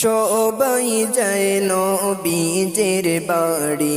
সবাই যায় নবীজের বাড়ি।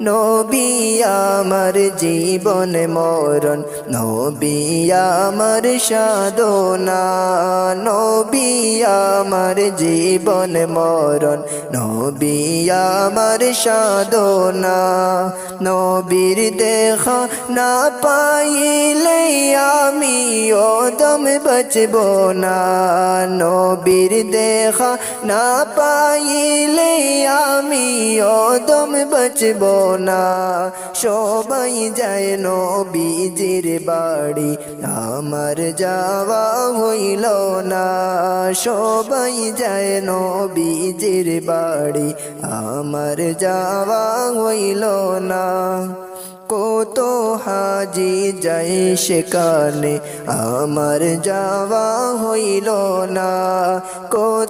নবী আমার জীবন মরণ, নবী আমার সাধনা, নবী আমার জীবন মরণ, নবী আমার সাধনা, নবীর দেখা না পাইলে আমি ওদম বচব না, নবীর দেখা না পাইলে আমি ওদম বচব না, সবাই যায় নবীজির বাড়ি। আমার যাওয়া হইল না, সবাই যায় নবীজির বাড়ি। আমার যাওয়া হইল না, কত হাজি যাই সেখানে। আমার যাওয়া হইল না, কত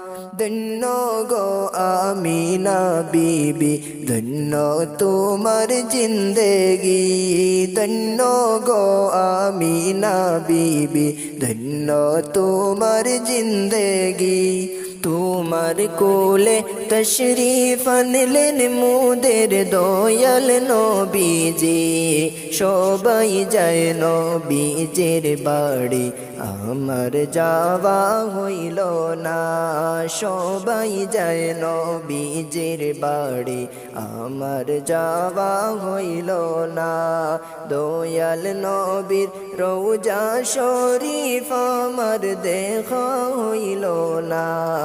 ধন্য গো আমিনা বিবি ধন্য তোমার জিন্দেগি ধন্য গো আমিনা বিবি ধন্য তোমার জিন্দেগি তোমার কোলে তশরিফ আনলেন মুদের দয়াল নবীজি। সবাই যায় নবীজের বাড়ি, আমার যাওয়া হইল না। সবাই যায় নবীজের বাড়ি, আমার যাওয়া হইল না। দয়াল নবীর রৌজা শরীফ আমার দেখা হইল না।